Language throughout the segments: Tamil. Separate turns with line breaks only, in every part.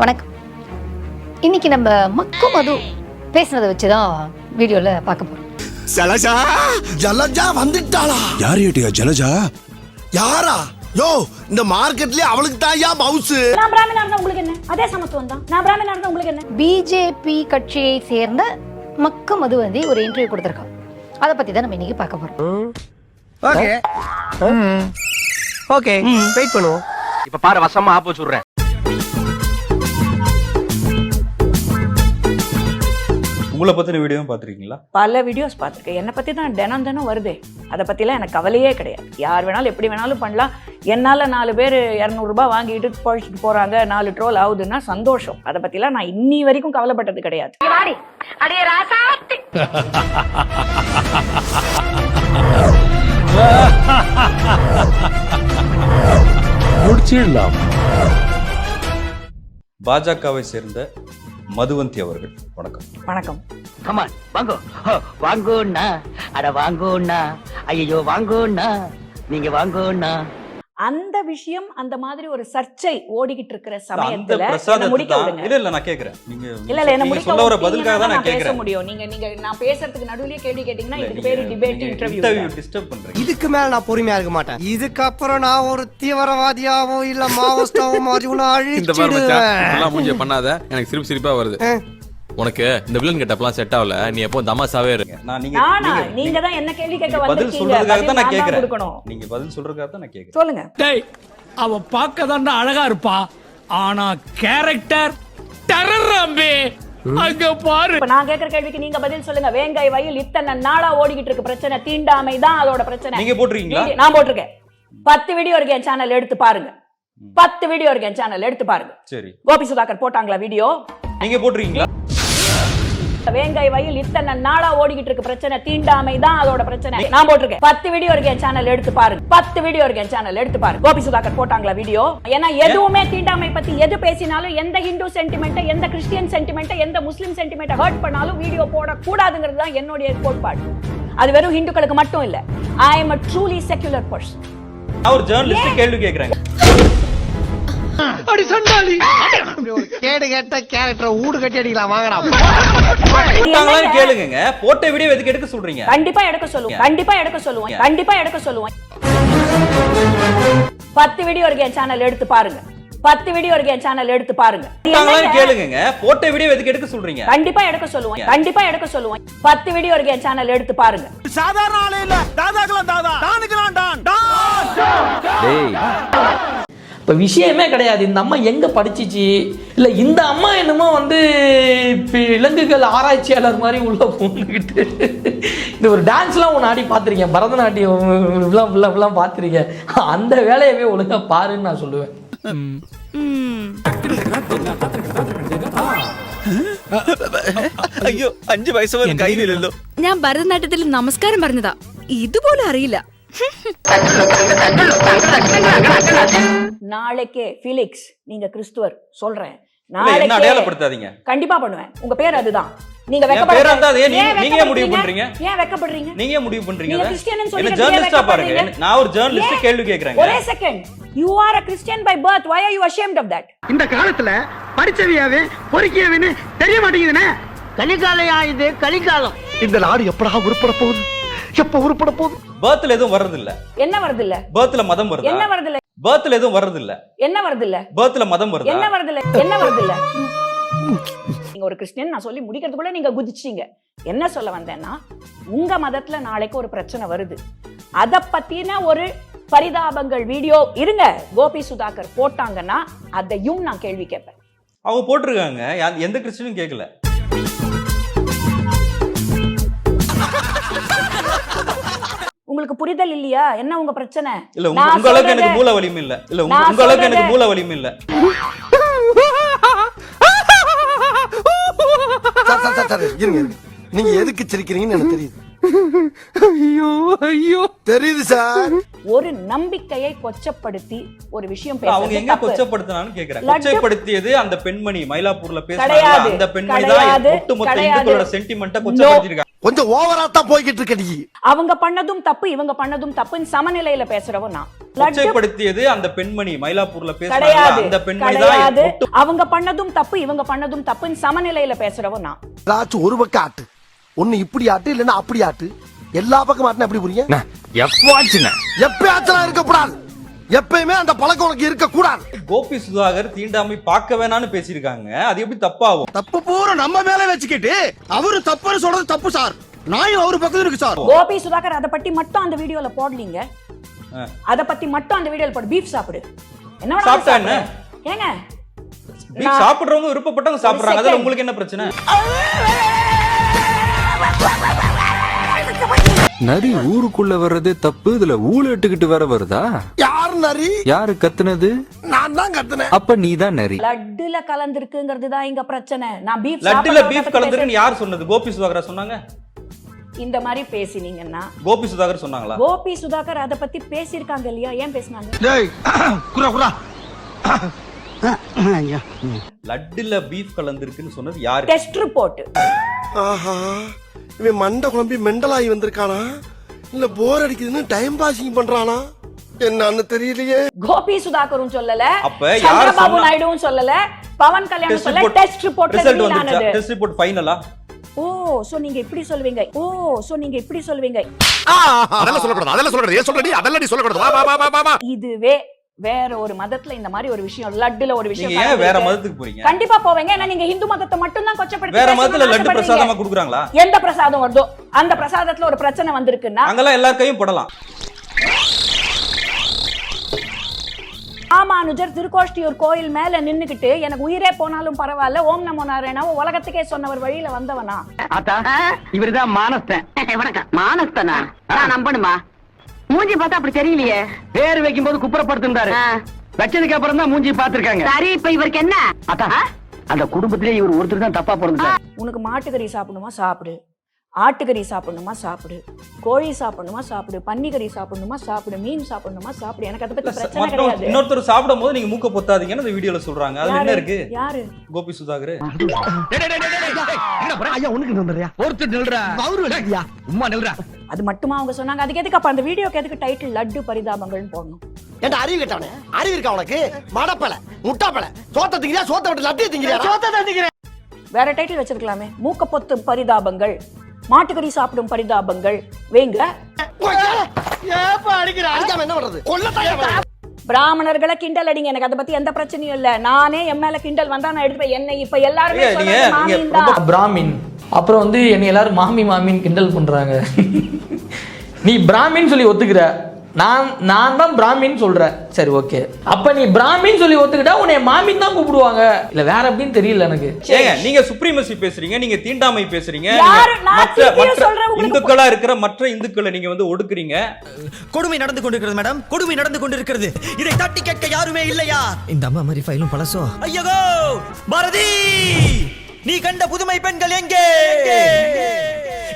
வணக்கம். இன்னைக்கு நம்ம மக்கு மது பேசுனதை வச்சு தான் வீடியோவில் பார்க்க போகிறோம்
ஜலஜா! ஜலஜா வந்துட்டாளா?
யார் ஏட்டியா ஜலஜா?
யாரா? யோ இந்த மார்க்கெட்லயே அவளுக்கு தாயா மவுசு?
நான் பிராமணா இருந்தா உங்களுக்கு என்ன? அதே சமத்துவம் தான். நான் பிராமணா இருந்தா உங்களுக்கு என்ன?
பிஜேபி கட்சியை சேர்ந்த மக்கு மது வந்து ஒரு இன்டர்வியூ கொடுத்துருக்கான். அதை பற்றி தான் நம்ம இன்னைக்கு பார்க்க போகிறோம்
ஓகே. ஓகே. வெயிட் பண்ணுவோம்.
இப்ப பாரு வசமா ஆப்பு வச்சுடுறேன்
உங்களை பத்தின வீடியோவும் பார்த்துருக்கீங்களா?
பல வீடியோஸ் பார்த்துருக்கேன். என்னை பற்றி தான் தினம் தினம் வருதே. அதை பற்றிலாம் எனக்கு கவலையே கிடையாது. யார் வேணாலும் எப்படி வேணாலும் பண்ணலாம். என்னால் நாலு பேர் இரநூறுபா வாங்கிட்டு பழிச்சிட்டு போகிறாங்க நாலு ட்ரோல் ஆகுதுன்னா சந்தோஷம். அதை பற்றிலாம் நான் இன்னி வரைக்கும் கவலைப்பட்டது கிடையாது.
முடிச்சிடலாம்.
பாஜகவை சேர்ந்த மதுவந்தி அவர்கள். வணக்கம்.
வணக்கம்.
கமான் வாங்கோ. வாங்கோண்ணா. அட வாங்கோண்ணா. ஐயோ வாங்கோண்ணா. நீங்க வாங்கோண்ணா.
அந்த விஷயம் அந்த மாதிரி ஒரு சர்ச்சை ஓடிக்கிட்டு இருக்கிற சமயத்துல முடிக்க விடுங்க.
இல்ல இல்ல நான் கேக்குறேன். நீங்க
இல்ல இல்ல என்ன முடிக்க
சொல்ல வர பதிலுக்காக தான் நான்
பேச முடியும். நீங்க நீங்க நான் பேசுறதுக்கு நடுவுலயே கேள்வி கேட்டீங்கன்னா இதுக்கு பேரு டிபேட் இன்டர்வியூ
disturb பண்றீங்க.
இதுக்கு மேல நான் பொறுமையா இருக்க மாட்டேன். இதுக்கப்புறம் நான் ஒரு தீவிரவாதியாவோ இல்ல மாவோஸ்டாவோ மாதிரி உன்னை
இந்த மாதிரி
அழிச்சிடுவேன்.
பண்ணாத. எனக்கு சிரிப்பு சிரிப்பா வருது. உனக்கு இந்த வில்லன் கெட்டப்லாம் செட் ஆகல நீ எப்போ தமாசாவே இரு
நான் நீங்க
நானா?
நீங்க-
தான் என்ன கேள்வி கேட்க
பதில்
வந்திருக்கீங்க.
சொல்றதுக்காக தான் நான் கேக்குறேன்.
கொடுக்கணும்.
நீங்க பதில் சொல்றதுக்காக தான் நான் கேக்குறேன்.
சொல்லுங்க.
டேய் அவ பார்க்க அழகா இருப்பா. ஆனா கேரக்டர் டெரர் அம்பே. அங்க பாரு.
இப்ப நான் கேக்குற கேள்விக்கு நீங்க பதில் சொல்லுங்க. வேங்கை வயல் இத்தனை நாளா ஓடிக்கிட்டு இருக்கு. பிரச்சனை தீண்டாமை தான் அதோட பிரச்சனை.
நீங்க போட்டிருக்கீங்களா?
வீடியோ- நான் போட்டிருக்கேன். பத்து வீடியோ இருக்கு என் சேனல் எடுத்து பாருங்க. பத்து வீடியோ இருக்கு என் சேனல் எடுத்து பாருங்க.
சரி.
கோபி சுதாகர் போட்டாங்களா வீடியோ
நீங்க போட்டிருக்கீங்களா?
வேங்கை வயல் இத்தனை நாளா ஓடிக்கிட்டு இருக்கு பிரச்சனை. தீண்டாமை தான் அதோட பிரச்சனை. நான் போட்டிருக்கேன். பத்து வீடியோ இருக்கு என் சேனல் எடுத்து பாருங்க. பத்து வீடியோ இருக்கு என் சேனல் எடுத்து பாருங்க. கோபி சுதாகர் போட்டாங்களா வீடியோ ஏன்னா எதுவுமே தீண்டாமை பத்தி எது பேசினாலும் எந்த ஹிந்து சென்டிமெண்ட் எந்த கிறிஸ்டியன் சென்டிமெண்ட் எந்த முஸ்லிம் சென்டிமெண்ட் ஹர்ட் பண்ணாலும் வீடியோ போடக்கூடாதுங்கிறது தான் என்னுடைய கோட்பாடு. அது வெறும் ஹிந்துக்களுக்கு மட்டும் இல்ல. I am a truly secular
person ஒரு ஜேர்னலிஸ்ட் கேள்வி கேக்குறேன்
கேடு கேட்ட கேரக்டர் ஊடு கட்டி அடிக்கலாம் வாங்கடா.
கேளுங்க போட்ட வீடியோ எதுக்கு எடுக்க சொல்றீங்க?
கண்டிப்பா எடுக்க சொல்லுவோம். கண்டிப்பா எடுக்க சொல்லுவோம். கண்டிப்பா எடுக்க சொல்லுவோம். பத்து வீடியோ இருக்கு என் சேனல் எடுத்து பாருங்க. பத்து வீடியோ இருக்கு என் சேனல் எடுத்து பாருங்க.
கேளுங்க போட்ட வீடியோ எதுக்கு எடுக்க சொல்றீங்க?
கண்டிப்பா எடுக்க சொல்லுவோம். கண்டிப்பா எடுக்க சொல்லுவோம். பத்து வீடியோ இருக்கு என் சேனல் எடுத்து பாருங்க.
சாதாரண ஆளே இல்ல. தாதாக்கலாம் தாதா. டானுக்கலாம் டான்.
இப்போ விஷயமே கிடையாது இந்த அம்மா எங்கே படிச்சிச்சு இல்லை இந்த அம்மா என்னமோ வந்து இப்போ விலங்குகள் ஆராய்ச்சியாளர் மாதிரி உள்ள பூந்துக்கிட்டு இந்த ஒரு டான்ஸ்லாம் ஒன்று ஆடி பார்த்துருக்கேன் பரதநாட்டியம் இப்படிலாம் இப்படிலாம் இப்படிலாம் பார்த்துருக்கேன் அந்த வேலையவே ஒழுங்கா பாருன்னு நான் சொல்லுவேன்
അയ്യോ അഞ്ചു പൈസ പോലും കയ്യിലില്ലല്ലോ
ഞാൻ ഭരതനാട്യത്തിൽ നമസ്കാരം പറഞ്ഞതാ ഇതുപോലും അറിയില്ല
நாளைக்கே ஃபிலிக்ஸ் நீங்க கிறிஸ்துவர் சொல்றேன். நாளைக்கே
அடையாளப்படுத்தாதீங்க.
கண்டிப்பா பண்ணுவேன். உங்க பேர் அதுதான். நீங்க
நீங்க- முடிவு? பண்றீங்க?
ஏன் வெக்கப்படுறீங்க?
நீங்க முடிவு பண்றீங்க
நீங்க
ஜேர்னலிஸ்டா பாருங்க? நான் ஒரு ஜேர்னலிஸ்ட்? கேள்வி கேக்குறேங்க.
ஒரே second you are a Christian by birth why are you ashamed of that?
இந்த காலத்துல படிச்சவியாவே பொறுக்கியவன்னு தெரிய மாட்டேங்குதுனே? கலிகாலையா இது? கலிகாலம். இந்த நாடு எப்படா உருப்பட போகுது? எப்ப உருப்பட போகுது?
பர்த்ல எதுவும் வர்றது இல்ல
என்ன வருது இல்ல
பர்த்ல மதம் வருதா?
என்ன வருது இல்ல
பர்த்ல எதுவும் வர்றது இல்ல
என்ன வருது இல்ல
பர்த்ல மதம் வருதா?
என்ன வருது இல்ல என்ன வருது இல்ல நீங்க ஒரு கிறிஸ்டியன் நான் சொல்லி முடிக்கிறதுக்குள்ள நீங்க குதிச்சிட்டீங்க. என்ன சொல்ல வந்தேன்னா உங்க மதத்துல நாளைக்கு ஒரு பிரச்சனை வருது. அத பத்தின ஒரு பரிதாபங்கள் வீடியோ இருங்க கோபி சுதாகர் போட்டாங்கன்னா அதையும் நான் கேள்வி கேட்பேன்.
அவங்க போட்டிருக்காங்க. எந்த கிறிஸ்டினும் கேட்கல.
உங்களுக்கு புரிதல் இல்லையா? என்ன உங்க பிரச்சனை?
இல்ல உங்க அளவுக்கு எனக்கு மூல வலிமை இல்ல. இல்ல உங்க அளவுக்கு எனக்கு மூல வலிமை இல்ல.
இருங்க. நீங்க எதுக்கு சிரிக்கிறீங்கன்னு எனக்கு தெரியுது.
ஐயோ ஐயோ.
தெரியுது சார்.
ஒரு நம்பிக்கையை கொச்சப்படுத்தி ஒரு விஷயம்
அவங்க எங்க கேக்குறேன்.
லட்டு-
கொச்சப்படுத்தியது அந்த பெண்மணி மயிலாப்பூர்ல பேசுறாங்க அந்த பெண்மணி தான் ஒட்டுமொத்த. இந்துக்களோட சென்டிமெண்ட்டை கொச்சப்படுத்திருக்காங்க
கொஞ்சம் ஓவரா தான் போய்கிட்டு இருக்க நீ.
அவங்க பண்ணதும் தப்பு இவங்க பண்ணதும் தப்புன்னு சமநிலையில பேசுறவன் நான். லட்டு
கொச்சைப்படுத்தியது அந்த பெண்மணி மயிலாப்பூர்ல பேசுறாங்க
கிடையாது
அந்த பெண்மணி
கிடையாது.
தான்
அவங்க பண்ணதும் தப்பு இவங்க பண்ணதும் தப்புன்னு சமநிலையில பேசுறவன் நான்.
ஏதாச்சும் ஒரு பக்கம் ஆட்டு. ஒண்ணு இப்படி ஆட்டு இல்லைன்னா அப்படி ஆட்டு. எல்லா பக்கம் ஆட்டுனா எப்படி புரியும்?
எப்பவாச்சுண்ணே
எப்பயாச்சும் இருக்கக்கூடாது எப்பயுமே அந்த பழக்கம் உனக்கு இருக்க கூடாது
கோபி சுதாகர் தீண்டாமை பார்க்க வேணாம்னு பேசியிருக்காங்க. அது எப்படி தப்பாகும்?
தப்பு பூரா நம்ம மேல வச்சுக்கிட்டு அவரு தப்புன்னு சொல்றது தப்பு சார். நாயும் அவரு பக்கத்துல இருக்கு சார்.
கோபி சுதாகர் அதை பத்தி மட்டும் அந்த வீடியோல போடலீங்க. அத பத்தி மட்டும் அந்த வீடியோல போடு. பீஃப் சாப்பிடு. என்ன
சாப்பிட்டா என்ன?
ஏங்க? நான்-
சாப்பிடுறவங்க விருப்பப்பட்டவங்க சாப்பிடுறாங்க. அதுல. உங்களுக்கு என்ன பிரச்சனை?
நரி ஊருக்குள்ள வர்றதே தப்பு? இதுல ஊழ இட்டுக்கிட்டு வேற வருதா?
யார் நரி?
யாரு கத்துனது?
நான் தான் கத்துனேன்.
அப்ப நீ தான் நரி.
லட்டுல கலந்திருக்குங்கிறது தான் இங்க பிரச்சனை. நான் பீஃப்
லட்டுல பீஃப் கலந்துருக்குன்னு யார் சொன்னது? கோபி சுதாகரா சொன்னாங்க?
இந்த மாதிரி பேசினீங்கன்னா.
கோபி சுதாகர் சொன்னாங்களா?
கோபி சுதாகர் அத பத்தி பேசியிருக்காங்க இல்லையா? ஏன் பேசினாங்க?
டேய் குரா குரா.
லட்டுல பீஃப் கலந்துருக்குன்னு சொன்னது யாரு?
டெஸ்ட் ரிப்போர்ட்
ஆஹா. இவன் மண்டை குழம்பி மெண்டலாகி வந்திருக்கானா? இல்ல போர் அடிக்குதுன்னு டைம் பாசிங் பண்றானா? என்னன்னு தெரியலையே.
கோபி சுதாகரும் சொல்லல
அப்ப யார்
சந்திரபாபு நாயுடுவும் சொல்லல பவன் கல்யாணம்
டெஸ்ட்
சொல்ல
ரிப்போர்ட்
டெஸ்ட் ரிப்போர்ட்ல
ரிசல்ட் வந்துச்சா டெஸ்ட் ரிப்போர்ட் ஃபைனலா
ஓ சோ நீங்க இப்படி சொல்லுவீங்க. ஓ சோ நீங்க இப்படி சொல்லுவீங்க.
அதெல்லாம் சொல்லக்கூடாது அதெல்லாம் சொல்லக்கூடாது. ஏன் சொல்றடி? அதெல்லாம் நீ சொல்லக்கூடாது. வா, வா வா வா.
இதுவே வேற ஒரு மதத்துல இந்த மாதிரி ஒரு விஷயம் லட்டுல ஒரு விஷயம்
ஏன் வேற. மதத்துக்கு போறீங்க?
கண்டிப்பா போவீங்க. ஏன்னா நீங்க இந்து மதத்தை மட்டும் தான் கொச்சப்படுத்தி
வேற மதத்துல லட்டு. பிரசாதமா குடுக்குறாங்களா?
எந்த பிரசாதம் வருதோ அந்த பிரசாதத்துல ஒரு பிரச்சனை வந்திருக்குன்னா
அங்கெல்லாம் எல்லார் கையும் போடலாம்.
ராமானுஜர் திருக்கோஷ்டியூர் கோயில் மேல நின்னுக்கிட்டு எனக்கு உயிரே போனாலும் பரவாயில்ல ஓம் நமோ நாராயணாவை உலகத்துக்கே சொன்னவர் வழியில வந்தவனா?
ஆத்தா இவருதான் மானஸ்தன். வணக்கம். மானஸ்தனா? நான் நம்பணுமா? மூஞ்சி பார்த்தா அப்படி தெரியலையே. பேர் வைக்கும் போது குப்புறப்படுத்திருந்தாரு வச்சதுக்கு அப்புறம் தான் மூஞ்சி பாத்துருக்காங்க சரி இப்ப இவருக்கு என்ன? அத்தா அந்த குடும்பத்திலே இவர் ஒருத்தர் தான் தப்பா பிறந்தார்
உனக்கு மாட்டுக்கறி சாப்பிடணுமா? சாப்பிடு. ஆட்டுக்கறி சாப்பிடணுமா சாப்பிடு. கோழி சாப்பிடணுமா சாப்பிடு. பன்னிக்கறி சாப்பிடணுமா சாப்பிடு. மீன் சாப்பிடணுமா சாப்பிடு. எனக்கு அதை பத்தி பிரச்சனை கிடையாது.
இன்னொருத்தர் சாப்பிடும் போது நீங்க மூக்க பொத்தாதீங்கன்னு இந்த வீடியோல சொல்றாங்க. அதுல என்ன? இருக்கு?
யாரு?
கோபி சுதாகர்.
ஐயா உனக்கு வந்துறியா
ஒருத்தர் நில்றா.
அவரு ஐயா
உம்மா நில்றா.
அது மட்டுமா அவங்க சொன்னாங்க. அதுக்கு எதுக்கு அப்ப அந்த வீடியோக்கு எதுக்கு டைட்டில் லட்டு பரிதாபங்கள்னு போடணும்?
ஏன்டா அறிவு கேட்டவனே? அறிவு இருக்கா உனக்கு? மடப்பல முட்டாப்பல. சோத்த திங்கிறியா? சோத்த விட்டு லட்டிய திங்கிறியா சோத்த
வேற டைட்டில் வச்சிருக்கலாமே. மூக்க பொத்து பரிதாபங்கள். மாட்டுக்கறி சாப்பிடும் பரிதாபங்கள். வைங்க. பிராமணர்களை கிண்டல் அடிங்க எனக்கு அதை பத்தி எந்த பிரச்சனையும் இல்ல. நானே என் மேல கிண்டல் வந்தா நான் எடுப்பேன். என்ன இப்ப எல்லாருமே.
பிராமின். அப்புறம் வந்து என்னை எல்லாரும் மாமி மாமின்னு கிண்டல் பண்றாங்க. நீ பிராமின் சொல்லி ஒத்துக்கிற. நான் நான் தான் பிராமின் சொல்றேன். சரி ஓகே அப்ப நீ பிராமின் சொல்லி ஒத்துக்கிட்டா உன்னை மாமின் தான் கூப்பிடுவாங்க. இல்ல வேற அப்படின்னு தெரியல எனக்கு.
ஏங்க நீங்க சுப்ரீமசி பேசுறீங்க நீங்க தீண்டாமை பேசுறீங்க மற்ற மற்ற இந்துக்களா இருக்கிற மற்ற இந்துக்களை நீங்க வந்து ஒடுக்குறீங்க.
கொடுமை நடந்து கொண்டிருக்கிறது மேடம் கொடுமை நடந்து கொண்டிருக்கிறது. இதை தட்டி கேட்க யாருமே இல்லையா? இந்த அம்மா மாதிரி ஃபைலும் பழசோ? ஐயோ பாரதி! நீ கண்ட புதுமை பெண்கள் எங்கே?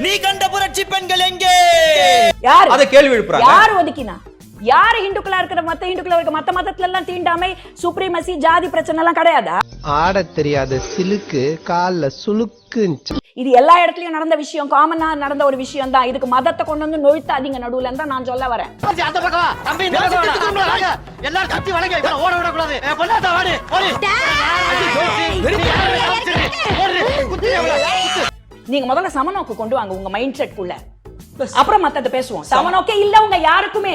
நீ கண்ட புரட்சி பெண்கள் எங்கே?
யாரு?
அதை கேள்வி எழுப்புறாங்க.
யாரு ஒதுக்கினா? யாரு இந்துக்களா இருக்கிற மத்த இந்துக்களா இருக்க மத்த மதத்துல எல்லாம் தீண்டாமை சுப்ரீமசி ஜாதி பிரச்சனை எல்லாம் கிடையாதா?
ஆட தெரியாத சிலுக்கு கால்ல சுளுக்குன்னு
இது எல்லா இடத்துலயும் நடந்த விஷயம் காமனா நடந்த ஒரு விஷயம் தான் இதுக்கு மதத்தை கொண்டு வந்து நொழுத்தாதீங்க நடுவுல தான் நான் சொல்ல வரேன்.
எல்லாரும் கத்தி வளைங்க. ஓட வாடி ஓடி
நீங்க முதல்ல சமநோக்கு கொண்டு வாங்க உங்க மைண்ட் செட்குள்ள அப்புறம் மத்தத பேசுவோம். சமநோக்கே இல்ல உங்க யாருக்குமே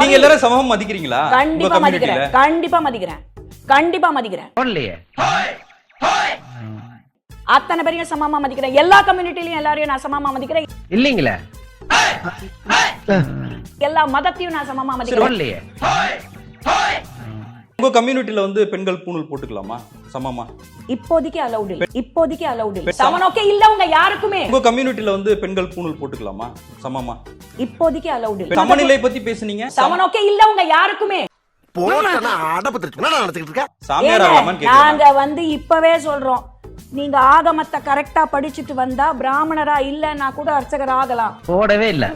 நீங்க எல்லாரும் சமம் மதிக்கிறீங்களா?
கண்டிப்பா மதிக்கிறேன். கண்டிப்பா மதிக்கிறேன். கண்டிப்பா மதிக்கிறேன். அத்தனை பேரையும் சமமா மதிக்கிறேன். எல்லா கம்யூனிட்டிலயும் எல்லாரையும் நான் சமமா மதிக்கிறேன்.
இல்லீங்களே.
எல்லா மதத்தையும் நான் சமமா மதிக்கிறேன்.
உங்க கம்யூனிட்டில வந்து பெண்கள் பூணூல் போட்டுக்கலாமா? சமமா?
இப்போதைக்கு அலௌட் இல்ல. இப்போதைக்கு அலௌட் இல்ல.
பெண்
சமநோக்கே இல்ல உங்க யாருக்குமே.
உங்க கம்யூனிட்டில வந்து பெண்கள் பூணூல் போட்டுக்கலாமா? சமமா?
இப்போதைக்கு அலௌட் இல்ல.
சமநிலை பத்தி பேசுனீங்க. சம-
சமநோக்கே இல்ல உங்க யாருக்குமே. நாங்க வந்து இப்பவே சொல்றோம். நீங்க ஆகமத்தை கரெக்டா படிச்சுட்டு வந்தா பிராமணரா இல்லன்னா கூட அர்ச்சகர் ஆகலாம்.
போடவே இல்ல.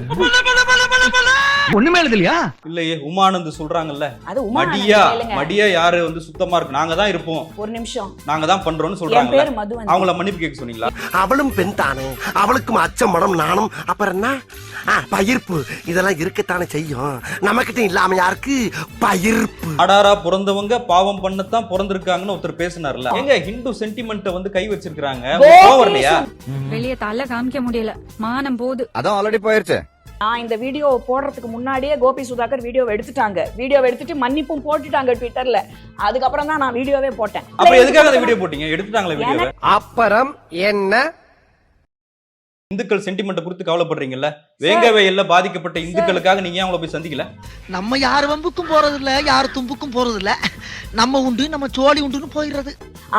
ஒண்ணுமே எழுது இல்லையா
உமானந்த் சொல்றாங்கல்ல.
அது உமா
மடியா
கேளுங்க
மடியா யாரு வந்து சுத்தமா இருக்கு? நாங்க தான் இருப்போம்.
ஒரு நிமிஷம்.
நாங்க தான் பண்றோம்னு
என் பேர் மதுவந்தி.
அவங்கள மன்னிப்பு கேட்க சொன்னீங்களா?
அவளும் பெண் தானே. அவளுக்கும் அச்சம் மனம் நாணம். அப்புறம் என்ன? ஆ, பயிர்ப்பு. இதெல்லாம் இருக்கத்தானே செய்யும். நம்மகிட்ட இல்லாம யாருக்கு? பயிர்ப்பு.
அடாரா பிறந்தவங்க பாவம் பண்ணத்தான் பிறந்திருக்காங்கன்னு ஒருத்தர் பேசினார்ல. எங்க ஹிந்து சென்டிமெண்ட்டை வந்து கை வச்சிருக்காங்க கோவம் இல்லையா
வெளிய தள்ள காமிக்க முடியல. மானம் போது
அதான் ஆல்ரெடி போயிருச்சு.
நான் இந்த வீடியோ போடுறதுக்கு முன்னாடியே கோபி சுதாகர் வீடியோவை எடுத்துட்டாங்க. வீடியோவை எடுத்துட்டு மன்னிப்பும் போட்டுட்டாங்க ட்விட்டர்ல அதுக்கப்புறம் தான் நான் வீடியோவே போட்டேன்.
அப்புறம் எதுக்காக அந்த வீடியோ போட்டீங்க? எடுத்துட்டாங்களே வீடியோவை
அப்புறம் என்ன?
இந்துக்கள் சென்டிமெண்ட் குறித்து கவலைப்படுறீங்கல்ல? வேங்க வயல்ல பாதிக்கப்பட்ட இந்துக்களுக்காக நீங்க அவங்கள போய் சந்திக்கல?
நம்ம யார் வம்புக்கும் போறது இல்ல யார் தும்புக்கும் போறது இல்ல நம்ம உண்டு நம்ம சோழி உண்டுன்னு போயிடுறது.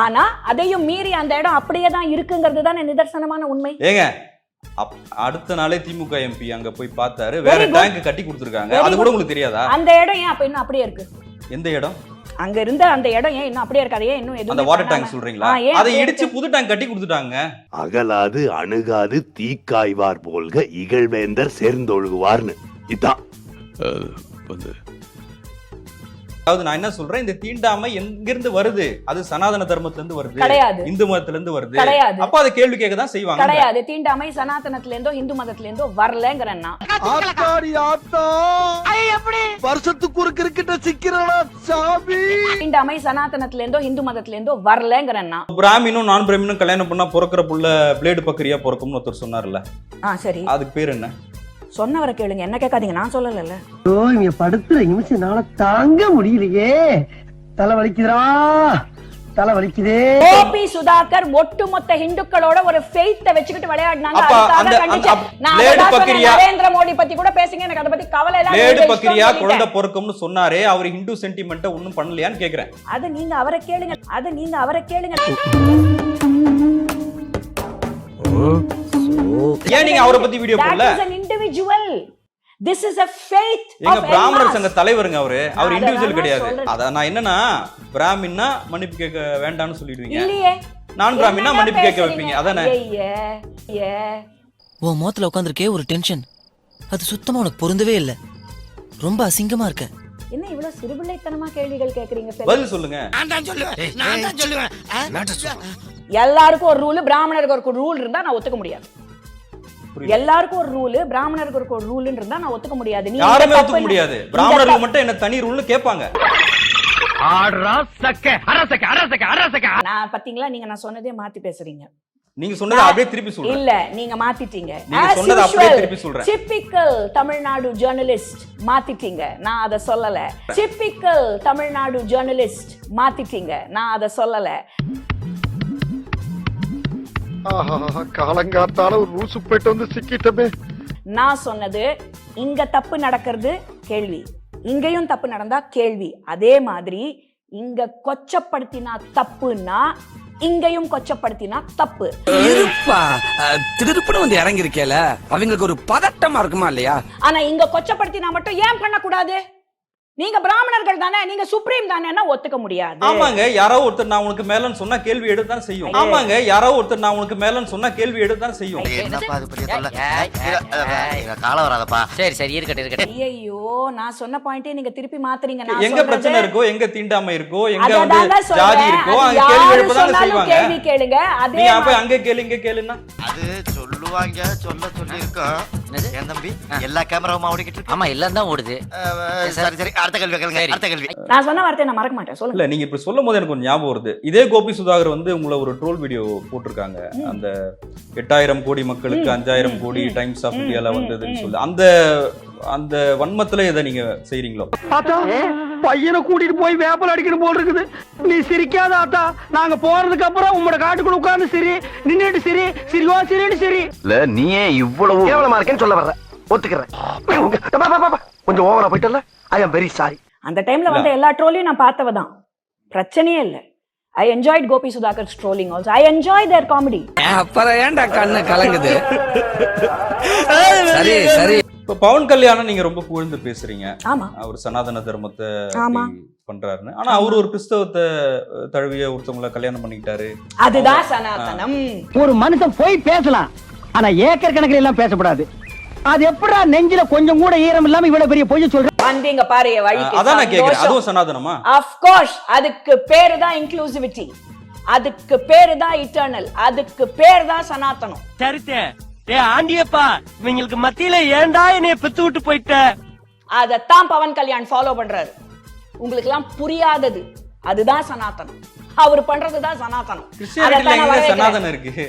ஆனா அதையும் மீறி அந்த இடம் அப்படியே தான் இருக்குங்கிறது தானே நிதர்சனமான உண்மை.
ஏங்க அப்- அடுத்த நாளே திமுக எம்பி அங்க போய் பார்த்தாரு. வேற. டேங்க் கட்டி கொடுத்துருக்காங்க. அது கூட. உங்களுக்கு தெரியாதா?
அந்த இடம் ஏன் அப்ப இன்னும் அப்படியே இருக்கு?
எந்த இடம்?
அங்க இருந்த அந்த இடம் ஏன் இன்னும் அப்படியே இருக்காது? ஏன் இன்னும்
அந்த வாட்டர் டேங்க் சொல்றீங்களா? அதை இடிச்சு புது டேங்க் கட்டி கொடுத்துட்டாங்க.
அகலாது அணுகாது தீக்காய்வார் போல்க இகழ்வேந்தர் சேர்ந்தொழுகுவார்னு. இதான்.
வந்து
அதாவது நான் என்ன சொல்றேன்? இந்த தீண்டாமை எங்கிருந்து வருது? அது சனாதன தர்மத்துல இருந்து வருது.
கிடையாது.
இந்து மதத்துல இருந்து வருது.
கிடையாது.
அப்ப அதை கேள்வி கேட்க தான் செய்வாங்க.
கிடையாது. தீண்டாமை சனாதனத்துல இருந்தோ இந்து மதத்துல இருந்தோ வரலங்கிறேன் நான்.
ஆத்தாடி ஆத்தா. வருஷத்துக்கு ஒரு கிரிக்கெட்ட சிக்கிறடா சாமி?
தீண்டாமை சனாதனத்துல இருந்தோ இந்து மதத்துல இருந்தோ வரலங்கிறேன் நான்.
பிராமினும் நான் பிராமினும் கல்யாணம் பண்ணா பிறக்கிற புள்ள பிளேடு பக்கரியா பிறக்கும்னு ஒருத்தர் சொன்னார்ல.
சரி.
அதுக்கு பேர் என்ன?
சொன்னவரை கேளுங்க. என்ன கேட்காதீங்க. நான் சொல்லல
ஓ இங்க படுத்துற நிமிஷம்னால தாங்க முடியலையே. தலை வலிக்குதுடா. தலை வலிக்குதே.
கோபி சுதாகர் ஒட்டுமொத்த ஹிந்துக்களோட ஒரு ஃபெய்த்தை வச்சுக்கிட்டு விளையாடினாங்க. அதுக்காக நான்
பக்கிரியா-
நரேந்திர மோடி பத்தி கூட பேசுங்க. எனக்கு அதை பத்தி கவலை இல்லை,
பக்கரியா
இஷ்டம்
குழந்தை. பிறக்கும்னு சொன்னாரே. அவர் ஹிந்து சென்டிமெண்ட்டை ஒன்னும் பண்ணலையான்னு கேக்குறேன்.
அது நீங்க அவரை கேளுங்க. அது நீங்க அவரை கேளுங்க.
ஏன் நீங்க அவரை பத்தி வீடியோ போடல?
Individual. This is a faith
எங்க பிராமணர். சங்க தலைவருங்க அவரு. அவர்
நான்
இண்டிவிஜுவல் கிடையாது. அத நான் என்னன்னா பிராமின்னா மன்னிப்பு கேட்க வேண்டாம்னு சொல்லிடுவீங்க.
இல்லையே.
நான் பிராமின்னா மன்னிப்பு கேட்க? வைப்பீங்க. அதானே.
உன் முகத்துல உட்காந்துருக்கே ஒரு டென்ஷன் அது சுத்தமா உனக்கு பொருந்தவே இல்ல. ரொம்ப அசிங்கமா இருக்க.
என்ன இவ்வளவு சிறுபிள்ளைத்தனமா கேள்விகள் கேக்குறீங்க
பதில் சொல்லுங்க.
எல்லாருக்கும் ஒரு ரூல் பிராமணருக்கு ஒரு ரூல் இருந்தா நான் ஒத்துக்க முடியாது. எல்லாருக்கும் ஒரு ரூல் பிராமணருக்கு ஒரு ரூல் இருந்தா நான் ஒத்துக்க முடியாது. நீங்க
யாருமே ஒத்துக்க முடியாது.
தப்பு-
மட்டும் என்ன தனி ரூல்னு கேட்பாங்க.
நான் பாத்தீங்களா? நீங்க நான் சொன்னதே மாத்தி பேசுறீங்க.
நீங்க சொன்னதை அப்படியே திருப்பி சொல்றேன்.
இல்ல நீங்க மாத்திட்டீங்க.
நீங்க சொன்னதை அப்படியே திருப்பி சொல்றேன்.
டிப்பிக்கல் தமிழ்நாடு ஜேர்னலிஸ்ட் மாத்திட்டீங்க. நான் அதை சொல்லல. டிப்பிக்கல் தமிழ்நாடு ஜேர்னலிஸ்ட் மாத்திட்டீங்க. நான் அதை சொல்லல.
காலங்காத்தால ஒரு ரூசு போயிட்டு வந்து சிக்கிட்டமே.
நான் சொன்னது இங்க தப்பு நடக்கிறது கேள்வி. இங்கேயும் தப்பு நடந்தா கேள்வி. அதே மாதிரி இங்க கொச்சப்படுத்தினா தப்புன்னா இங்கேயும் கொச்சப்படுத்தினா தப்பு.
இருப்பா. திடுப்புன்னு வந்து இறங்கி இருக்கேல அவங்களுக்கு ஒரு பதட்டமா இருக்குமா இல்லையா?
ஆனா இங்க கொச்சப்படுத்தினா மட்டும் ஏன் பண்ணக்கூடாது? நீங்க பிராமணர்கள் தானே நீங்க சுப்ரீம் தானேன்னா ஒத்துக்க முடியாது.
ஆமாங்க யாரோ ஒருத்தர் நான் உனக்கு மேலன்னு சொன்னா கேள்வி எடுத்தான் செய்யும்.
ஐயே.
ஆமாங்க யாரோ ஒருத்தர் நான் உனக்கு மேலன்னு சொன்னா கேள்வி எடுத்தான் செய்யும்.
என்னப்பா அது பெரிய தொல்லை காலம் வராதப்பா. சரி சரி இருக்கட்டும் இருக்கட்டும்.
ஐயோ நான் சொன்ன பாயிண்டே நீங்க திருப்பி மாத்துறீங்க
எங்க பிரச்சனை இருக்கோ எங்க தீண்டாமை இருக்கோ எங்க வந்து. ஜாதி இருக்கோ அங்க கேள்வி எழுப்பதாங்க
சொன்னாலும்
செய்வாங்க.
கேள்வி கேளுங்க. அதே
நீங்க அப்ப அங்க கேளு இங்க கேளுன்னா?
அது சொல்லுவாங்க சொல்ல சொல்லி இருக்கோம் என் தம்பி? எல்லா கேமராவும் ஓடிக்கிட்டு இருக்கு. ஆமா எல்லாம் தான் ஓடுது. சரி சரி. அடுத்த கேள்வி கேளுங்க. அடுத்த கேள்வி.
நான் சொன்ன வார்த்தையை நான் மறக்க மாட்டேன். சொல்லுங்க.
இல்ல நீங்க இப்படி சொல்லும் போது எனக்கு ஒரு ஞாபகம் வருது. இதே கோபி சுதாகர் வந்து உங்களை ஒரு ட்ரோல் வீடியோ போட்டிருக்காங்க. அந்த எட்டாயிரம் கோடி மக்களுக்கு அஞ்சாயிரம் கோடி டைம்ஸ் ஆஃப் இந்தியால வந்ததுன்னு. சொல்லி. அந்த அந்த வன்மத்துல இதை நீங்க செய்றீங்களோ?
பையனை கூட்டிட்டு போய் வேப்பல் அடிக்கணும் போல் இருக்குது. நீ சிரிக்காத ஆத்தா. நாங்க போறதுக்கு அப்புறம் உங்களோட காட்டுக்குள்ள உட்கார்ந்து சிரி. நின்னுட்டு சிரி. சிரிவா சிரின்னு சிரி.
இல்ல நீயே இவ்வளவு
கேவலமா இருக்கேன்னு சொல்ல வர்ற ஒத்துக்கிறேன். கொஞ்சம் ஓவரா போயிட்டல ஐ அம் வெரி சாரி
அந்த டைம்ல வந்த எல்லா ட்ரோலையும் நான் பார்த்தவ தான். பிரச்சனையே இல்ல. I enjoyed Gopi Sudhakar trolling also I enjoy their comedy
அப்புறம் ஏன்டா கண்ணு கலங்குது? சரி சரி.
இப்ப பவன் கல்யாணம் நீங்க ரொம்ப புகழ்ந்து பேசுறீங்க.
ஆமா.
அவர் சனாதன தர்மத்தை பண்றாருன்னு. ஆனா அவர் ஒரு கிறிஸ்தவத்தை தழுவிய ஒருத்தவங்களை கல்யாணம் பண்ணிக்கிட்டாரு.
அதுதான் சனாதனம்.
ஒரு மனுஷன் போய் பேசலாம். ஆனா ஏக்கர் கணக்கில் எல்லாம் பேசக்கூடாது அது எப்படா நெஞ்சில கொஞ்சம் கூட ஈரம் இல்லாம இவ்வளவு பெரிய பொய்ய சொல்ற
வந்தீங்க பாரு வழிக்கு.
அதான் நான் கேக்குறேன். அதுவும் சனாதனமா?
அஃப்கோர்ஸ் அதுக்கு பேரு தான் இன்க்ளூசிவிட்டி அதுக்கு பேரு தான் இட்டர்னல் அதுக்கு பேரு தான் சனாதனம்.
சரித்தே. ஏ ஆண்டியப்பா இவங்களுக்கு மத்தியில ஏன்டா என்னைய பெத்து விட்டு போயிட்ட?
அதத்தான் பவன் கல்யாண் ஃபாலோ பண்றாரு. உங்களுக்கு எல்லாம் புரியாதது. அதுதான் சனாதனம். அவர் பண்றதுதான் சனாதனம்.
சனாதனம் இருக்கு?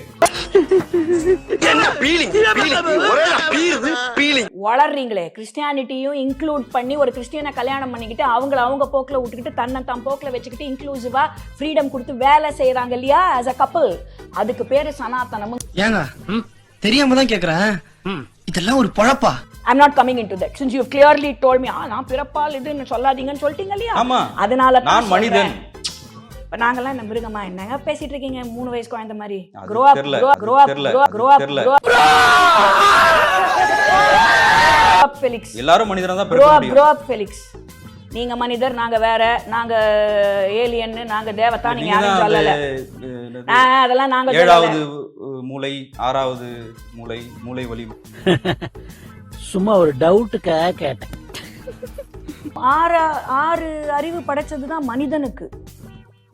வளர்றீங்களே கிறிஸ்டியானிட்டியும் இன்க்ளூட் பண்ணி ஒரு கிறிஸ்டியனை கல்யாணம் பண்ணிக்கிட்டு அவங்கள அவங்க போக்குல விட்டுக்கிட்டு தன்னை தன் போக்குல வச்சுக்கிட்டு இன்க்ளூசிவா ஃப்ரீடம் கொடுத்து வேலை செய்யறாங்க இல்லையா as a couple? அதுக்கு பேரு சனாதனம்
ஏங்க? தெரியாம தான் கேக்குறேன். இதெல்லாம் ஒரு பொழப்பா?
I'm not coming in to that since you clearly told me ஆ நான் பிறப்பால் இதுன்னு சொல்லாதீங்கன்னு சொல்லிட்டீங்க இல்லையா?
ஆமா.
அதனால தான்
நான் மனிதன்.
இப்ப நாங்கெல்லாம் என்ன மிருகமா என்னங்க பேசிட்டு இருக்கீங்க? மூணு வயசு குழந்தை மாதிரி.
அது
grow up
தெரியல,
grow up
அது
grow up
தெரியல,
grow up
அது
grow up.
தெரியல.
grow up Felix.
எல்லாரும் மனிதனா தான்
grow up Felix. நீங்க மனிதர் நாங்க வேற. நாங்க ஏலியன் நாங்க தேவதா நீங்க யாரும் சொல்லல. அதெல்லாம் நாங்க
ஏழாவது மூளை ஆறாவது மூளை மூளை வலி.
சும்மா ஒரு டவுட்டுக்காக கேட்டேன்.
ஆறு ஆறு அறிவு படைச்சதுதான் மனிதனுக்கு.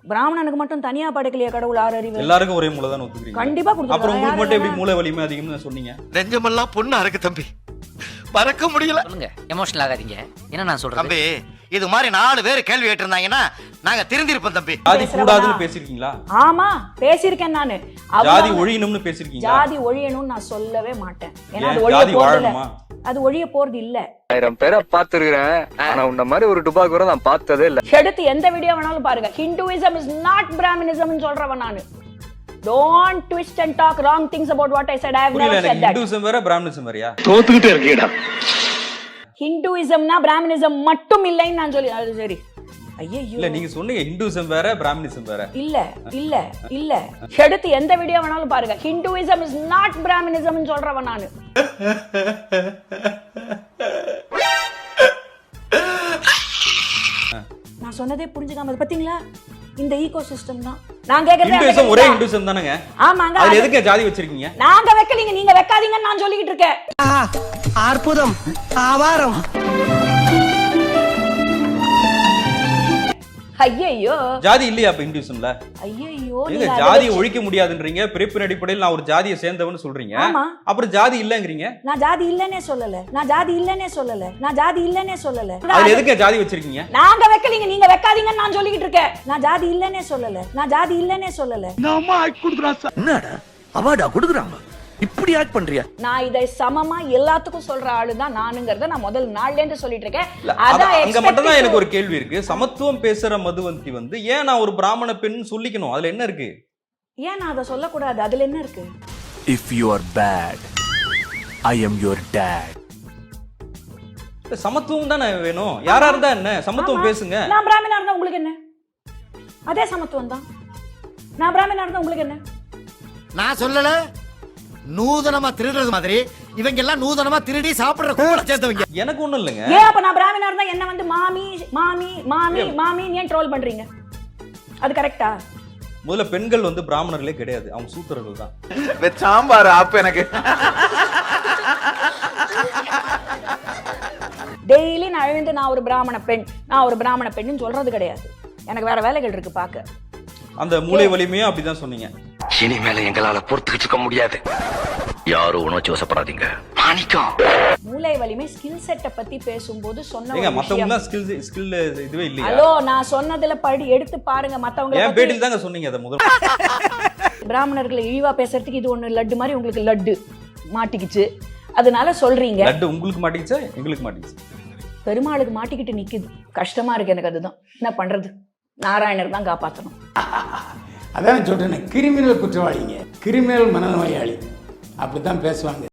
பிராமணனுக்கு மட்டும் தனியா படைக்கலையா கடவுள் ஆறு அறிவு.
எல்லாருக்கும் ஒரே மூளை தான் ஒத்துக்கிறீங்க.
கண்டிப்பா
அப்புறம்
கொடுத்துருக்காங்க
உங்களுக்கு மட்டும் எப்படி மூளை வலிமை அதிகம்னு சொன்னீங்க?
நெஞ்சமெல்லாம் பொண்ணு அறக்கு தம்பி. மறக்க முடியல.
சொல்லுங்க எமோஷனல் ஆகாதீங்க. என்ன நான் சொல்றது?
தம்பி இது மாதிரி நாலு பேர் கேள்வி கேட்டிருந்தாங்கன்னா நாங்க திருந்திருப்போம் தம்பி.
ஜாதி? கூடாதுன்னு பேசிருக்கீங்களா?
ஆமா பேசியிருக்கேன் நானு.
ஜாதி ஒழியணும்னு பேசிருக்கீங்களா?
ஜாதி ஒழியணும்னு நான் சொல்லவே மாட்டேன். ஏன்னா அது ஒழிய போறது அது ஒழிய போறது இல்ல.
ஆயிரம் பேரை பாத்துருக்கிறேன் ஆனா உன்ன மாதிரி ஒரு டுபாக்கூரை நான் பார்த்ததே இல்ல.
எடுத்து எந்த வீடியோ வேணாலும் பாருங்க. ஹிந்துவிசம் இஸ் நாட் பிராமினிசம் சொல்றவன் நானு. Don't twist and talk wrong things about what I said
I
have never
said
that
Hinduism வேற பிராமணிசம் வேறயா?
தோத்துக்கிட்டே இருக்கீடா.
ஹிந்துவிசம்னா பிராமினிசம் மட்டும் இல்லைன்னு நான் சொல்லி அது சரி.
இல்ல நீங்க சொன்னீங்க இந்துசம் வேற பிராமணிசம் வேற.
இல்ல இல்ல இல்ல. எடுத்து எந்த வீடியோ வேணாலும் பாருங்க. ஹிந்துவிசம் இஸ் நாட் பிராமினிசம் சொல்றவன் நானு. நான் சொன்னதே புரிஞ்சுக்காம அது பாத்தீங்களா? இந்த ஈகோ சிஸ்டம் தான். நான்
ஒரே தானங்க?
ஆமாங்க.
அதுல எதுக்கு ஜாதி வச்சிருக்கீங்க?
நாங்க வைக்கலீங்க நீங்க வைக்காதீங்கன்னு நான் சொல்லிக்கிட்டு இருக்கேன்.
அற்புதம் ஆவாரம்.
ஐயையோ.
ஜாதி இல்லையா அப்ப
ஐயையோ நீங்க அதை
ஜாதியை
வச்சு-
ஒழிக்க முடியாதுன்றீங்க பிறப்பின் அடிப்படையில் நான் ஒரு ஜாதியை சேர்ந்தவன்னு சொல்றீங்க.
ஆமா.
அப்புறம் ஜாதி இல்லங்கிறீங்க.
நான் ஜாதி இல்லனே சொல்லல. நான் ஜாதி இல்லனே சொல்லல. நான் ஜாதி இல்லனே சொல்லல.
அதுல எதுக்கு ஜாதி வச்சிருக்கீங்க?
நாங்க வைக்கலீங்க நீங்க வைக்காதீங்கன்னு நான் சொல்லிக்கிட்டு இருக்கேன். நான் ஜாதி இல்லனே சொல்லல. நான் ஜாதி இல்லனே சொல்லல.
என்னடா? அவார்டா கொடுக்குறாங்க. இப்படி ஆக்ட் பண்றியா?
நான் இதை சமமா எல்லாத்துக்கும் சொல்ற ஆளுதான் நானுங்கிறத நான் முதல் நாள்ல இருந்து சொல்லிட்டு இருக்கேன் அதான்
அத- அங்க மட்டும் தான் எனக்கு ஒரு கேள்வி இருக்கு. சமத்துவம் பேசுற மதுவந்தி வந்து ஏன் நான் ஒரு பிராமண பெண் சொல்லிக்கணும்? அதுல என்ன இருக்கு?
ஏன் நான் அதை சொல்லக்கூடாது? அதுல என்ன இருக்கு?
If you are bad I am your
dad சமத்துவம் தானே வேணும்? யாரா இருந்தா என்ன? சமத்துவம். பேசுங்க.
நான் பிராமணா இருந்தா உங்களுக்கு என்ன? அதே சமத்துவம் தான். நான் பிராமணா இருந்தா உங்களுக்கு என்ன?
நான் சொல்லல. நூதனமா திருடுறது மாதிரி இவங்க எல்லாம் நூதனமா திருடி சாப்பிடுற கூட சேர்த்தவங்க
எனக்கு ஒண்ணும் இல்லைங்க.
ஏன் அப்ப நான் பிராமணா இருந்தா என்ன வந்து மாமி மாமி மாமி மாமின்னு ஏன் ட்ரோல் பண்றீங்க? அது கரெக்டா
முதல்ல பெண்கள் வந்து பிராமணர்களே கிடையாது அவங்க சூத்திரர்கள் தான்.
சாம்பார் ஆப் எனக்கு.
டெய்லி நான் எழுந்து நான் ஒரு பிராமண பெண் நான் ஒரு பிராமண பெண்ணுன்னு சொல்றது கிடையாது. எனக்கு வேற வேலைகள் இருக்கு பார்க்க
அந்த மூளை வலிமையும் அப்படிதான் சொன்னீங்க.
இனிமேல எங்களால பொறுத்துக்கிட்டு முடியாது. யாரும் உணர்ச்சி வசப்படாதீங்க. மாணிக்கம்.
மூளை வலிமை ஸ்கில் செட்டை பத்தி பேசும்போது சொன்ன
ஏங்க
ஒரு
மத்தவங்க ஸ்கில் ஸ்கில் இதுவே இல்லையா?
ஹலோ நான் சொன்னதுல படி எடுத்து பாருங்க மத்தவங்க
ஏன் பேட்டில் தாங்க சொன்னீங்க அதை முதல்ல?
பிராமணர்களை இழிவா பேசுறதுக்கு இது ஒண்ணு லட்டு மாதிரி உங்களுக்கு லட்டு மாட்டிக்கிச்சு. அதனால சொல்றீங்க.
லட்டு உங்களுக்கு மாட்டிக்கிச்சா? எங்களுக்கு மாட்டிக்கிச்சு?
பெருமாளுக்கு மாட்டிக்கிட்டு நிக்குது. கஷ்டமா இருக்கு எனக்கு அதுதான். என்ன பண்றது? நாராயணர் தான் காப்பாத்தணும்.
அதான் சொல்றேன் கிரிமினல் குற்றவாளிங்க கிரிமினல் மனநோயாளி. அப்படித்தான் பேசுவாங்க.